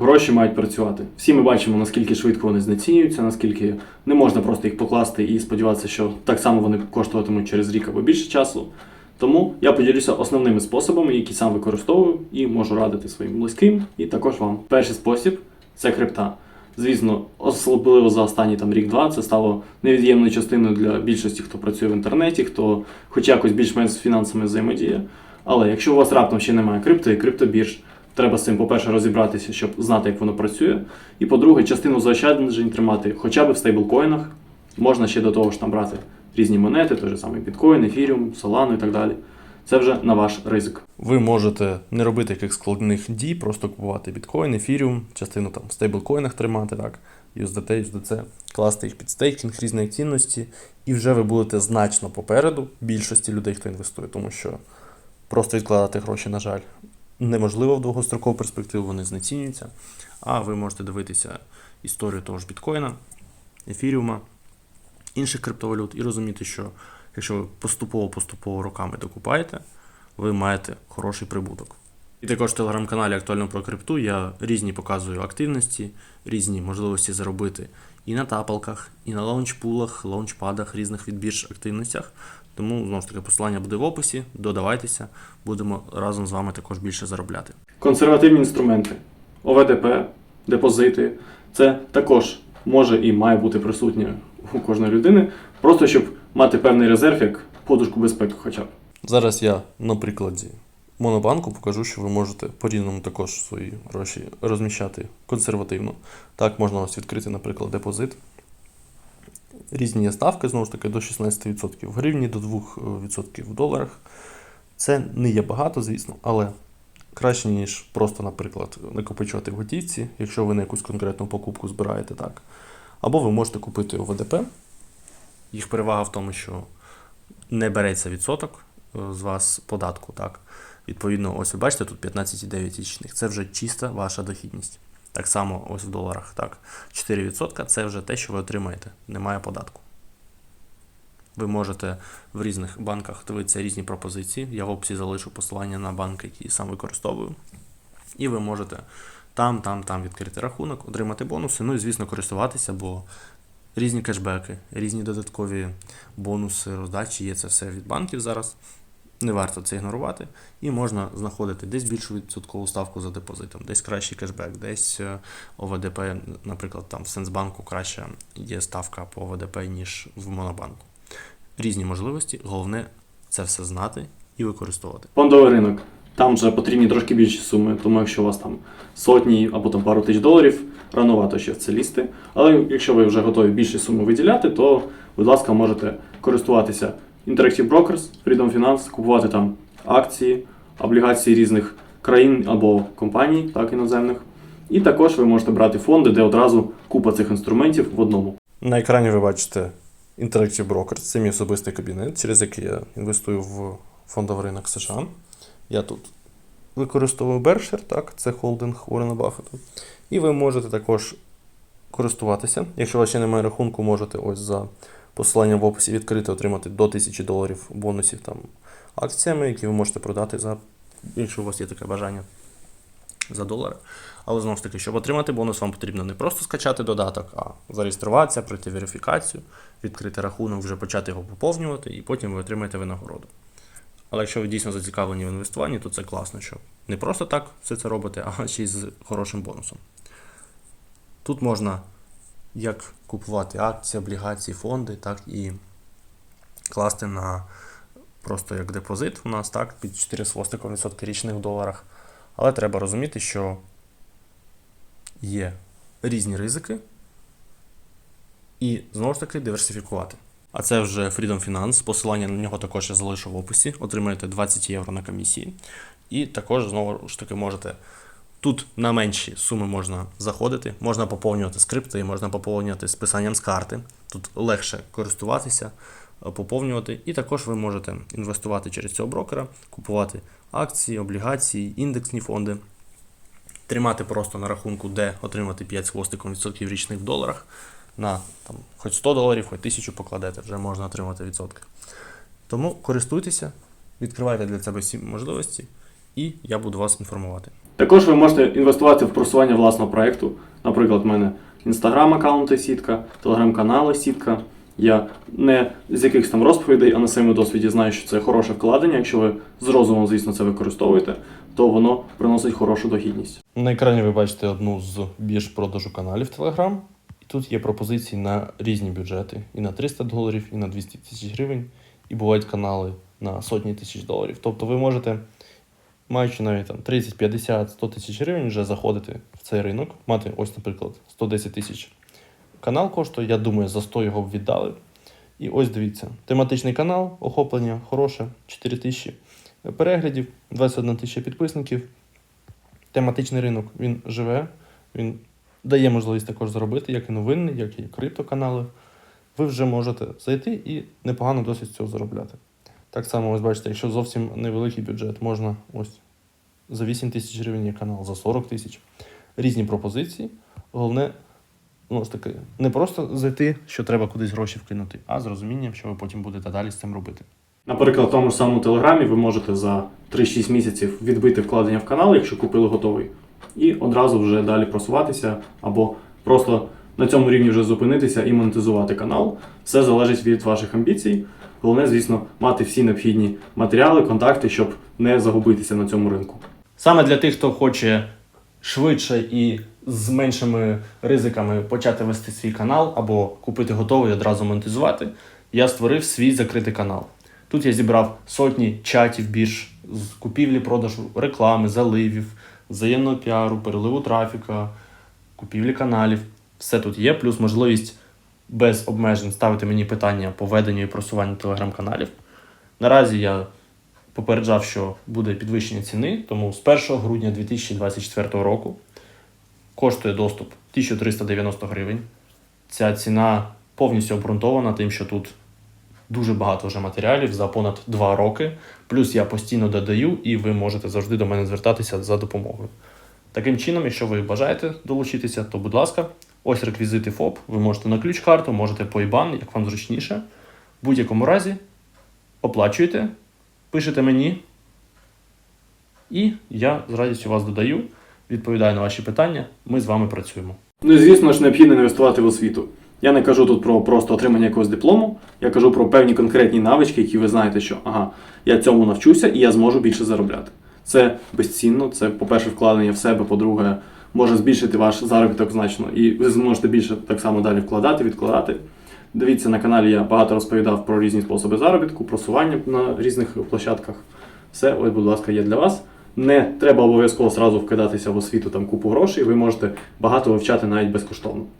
гроші мають працювати. Всі ми бачимо, наскільки швидко вони знецінюються, наскільки не можна просто їх покласти і сподіватися, що так само вони коштуватимуть через рік або більше часу. Тому я поділюся основними способами, які сам використовую і можу радити своїм близьким, і також вам. Перший спосіб це крипта. Звісно, особливо за останні там рік-два це стало невід'ємною частиною для більшості, хто працює в інтернеті, хто хоч якось більш-менш з фінансами взаємодіє. Але якщо у вас раптом ще немає крипто і криптобірж, треба з цим, по-перше, розібратися, щоб знати, як воно працює. І по-друге, частину заощаджень тримати хоча б в стейблкоїнах. Можна ще до того ж там брати різні монети, той же самий біткоін, ефіріум, солану і так далі. Це вже на ваш ризик. Ви можете не робити яких складних дій, просто купувати біткоін, ефіріум, частину там в стейблкоїнах тримати, так, USDT, USDC, класти їх під стейкінг різної цінності, і вже ви будете значно попереду більшості людей, хто інвестує, тому що просто відкладати гроші, на жаль, неможливо в довгострокову перспективу, вони знецінюються. А ви можете дивитися історію того ж біткоїна, ефіріума, інших криптовалют і розуміти, що якщо ви поступово-поступово роками докупаєте, ви маєте хороший прибуток. І також в телеграм-каналі Актуально про крипту я різні показую активності, різні можливості заробити і на тапалках, і на лаунчпулах, лаунчпадах, різних відбірж активностях. Тому знову ж таки посилання буде в описі. Додавайтеся, будемо разом з вами також більше заробляти. Консервативні інструменти, ОВДП, депозити. Це також може і має бути присутнє у кожної людини, просто щоб мати певний резерв як подушку безпеки хоча б. Зараз я на прикладі Монобанку покажу, що ви можете по-різному також свої гроші розміщати консервативно. Так, можна ось відкрити, наприклад, депозит. Різні ставки, знову ж таки, до 16% в гривні, до 2% в доларах. Це не є багато, звісно, але краще, ніж просто, наприклад, накопичувати в готівці, якщо ви на якусь конкретну покупку збираєте так. Або ви можете купити ОВДП. Їх перевага в тому, що не береться відсоток е, з вас податку. Так? Відповідно, ось ви бачите, тут 15,9 річних. Це вже чиста ваша дохідність. Так само ось в доларах. Так. 4% це вже те, що ви отримаєте. Немає податку. Ви можете в різних банках дивитися різні пропозиції. Я в описі залишу посилання на банк, який сам використовую. І ви можете там, там, там відкрити рахунок, отримати бонуси. Ну і, звісно, користуватися, бо різні кешбеки, різні додаткові бонуси, роздачі є це все від банків зараз. Не варто це ігнорувати. І можна знаходити десь більшу відсоткову ставку за депозитом, десь кращий кешбек, десь е, ОВДП, наприклад, там в Сенсбанку краще є ставка по ОВДП, ніж в Монобанку. Різні можливості, головне це все знати і використовувати. Фондовий ринок. Там вже потрібні трошки більші суми, тому якщо у вас там сотні або там пару тисяч доларів, рановато ще в це лізти. Але якщо ви вже готові більші суми виділяти, то, будь ласка, можете користуватися Interactive Brokers, Freedom Finance, купувати там акції, облігації різних країн або компаній, так іноземних. І також ви можете брати фонди, де одразу купа цих інструментів в одному. На екрані ви бачите Interactive Brokers, це мій особистий кабінет, через який я інвестую в фондовий ринок США. Я тут використовую Berkshire, так, це холдинг Уоррена Баффета. І ви можете також користуватися. Якщо у вас ще немає рахунку, можете ось за посиланням в описі відкрити, отримати до 1000 доларів бонусів там акціями, які ви можете продати за, якщо у вас є таке бажання, за долари. Але знову ж таки, щоб отримати бонус, вам потрібно не просто скачати додаток, а зареєструватися, пройти верифікацію, відкрити рахунок, вже почати його поповнювати, і потім ви отримаєте винагороду. Але якщо ви дійсно зацікавлені в інвестуванні, то це класно, що не просто так все це робите, а ще й з хорошим бонусом. Тут можна як купувати акції, облігації, фонди, так і класти на просто як депозит у нас, так, під 4 з річних доларах. Але треба розуміти, що є різні ризики, і знову ж таки диверсифікувати. А це вже Freedom Finance. Посилання на нього також я залишу в описі. Отримаєте 20 євро на комісії. І також знову ж таки можете. Тут на менші суми можна заходити, можна поповнювати скрипти, можна поповнювати списанням з карти. Тут легше користуватися, е, поповнювати. І також ви можете інвестувати через цього брокера, купувати акції, облігації, індексні фонди, тримати просто на рахунку, де отримати 5 з хвостиком відсотків річних в доларах. На там, хоч 100 доларів, хоч 1000 покладете, вже можна отримати відсотки. Тому користуйтеся, відкривайте для себе всі можливості, і я буду вас інформувати. Також ви можете інвестувати в просування власного проєкту. Наприклад, в мене інстаграм-аккаунти сітка, телеграм-канали сітка. Я не з якихось там розповідей, а на своєму досвіді знаю, що це хороше вкладення. Якщо ви з розумом, звісно, це використовуєте, то воно приносить хорошу дохідність. На екрані ви бачите одну з бірж продажу каналів Telegram. І тут є пропозиції на різні бюджети: і на 300 доларів, і на 200 тисяч гривень, і бувають канали на сотні тисяч доларів. Тобто ви можете, маючи навіть там 30, 50, 100 тисяч гривень, вже заходити в цей ринок, мати ось, наприклад, 110 тисяч. Канал коштує, я думаю, за 100 його віддали. І ось дивіться, тематичний канал, охоплення хороше, 4 тисячі переглядів, 21 тисяча підписників. Тематичний ринок він живе, він дає можливість також заробити, як і новинний, як і криптоканали. Ви вже можете зайти і непогано досить цього заробляти. Так само, ось бачите, якщо зовсім невеликий бюджет, можна ось за 8 тисяч гривень є канал, за 40 тисяч. Різні пропозиції. Головне, ну ж таки, не просто зайти, що треба кудись гроші вкинути, а з розумінням, що ви потім будете далі з цим робити. Наприклад, в тому ж самому Телеграмі ви можете за 3-6 місяців відбити вкладення в канал, якщо купили готовий, і одразу вже далі просуватися, або просто на цьому рівні вже зупинитися і монетизувати канал. Все залежить від ваших амбіцій. Головне, звісно, мати всі необхідні матеріали, контакти, щоб не загубитися на цьому ринку. Саме для тих, хто хоче швидше і з меншими ризиками почати вести свій канал або купити готовий одразу монетизувати, я створив свій закритий канал. Тут я зібрав сотні чатів бірж з купівлі, продажу, реклами, заливів, взаємного піару, переливу трафіка, купівлі каналів. Все тут є, плюс можливість без обмежень ставити мені питання по веденню і просуванню телеграм-каналів. Наразі я попереджав, що буде підвищення ціни, тому з 1 грудня 2024 року коштує доступ 1390 гривень. Ця ціна повністю обґрунтована тим, що тут дуже багато вже матеріалів за понад 2 роки. Плюс я постійно додаю, і ви можете завжди до мене звертатися за допомогою. Таким чином, якщо ви бажаєте долучитися, то будь ласка, ось реквізити ФОП. Ви можете на ключ-карту, можете по IBAN, як вам зручніше. В будь-якому разі оплачуєте, пишете мені, і я з радістю вас додаю, відповідаю на ваші питання. Ми з вами працюємо. Ну і звісно ж необхідно інвестувати в освіту. Я не кажу тут про просто отримання якогось диплому, я кажу про певні конкретні навички, які ви знаєте, що ага, я цьому навчуся і я зможу більше заробляти. Це безцінно, це, по-перше, вкладення в себе, по-друге, може збільшити ваш заробіток значно, і ви зможете більше так само далі вкладати, відкладати. Дивіться на каналі, я багато розповідав про різні способи заробітку, просування на різних площадках. Все, ось, будь ласка, є для вас. Не треба обов'язково зразу вкидатися в освіту там купу грошей, ви можете багато вивчати навіть безкоштовно.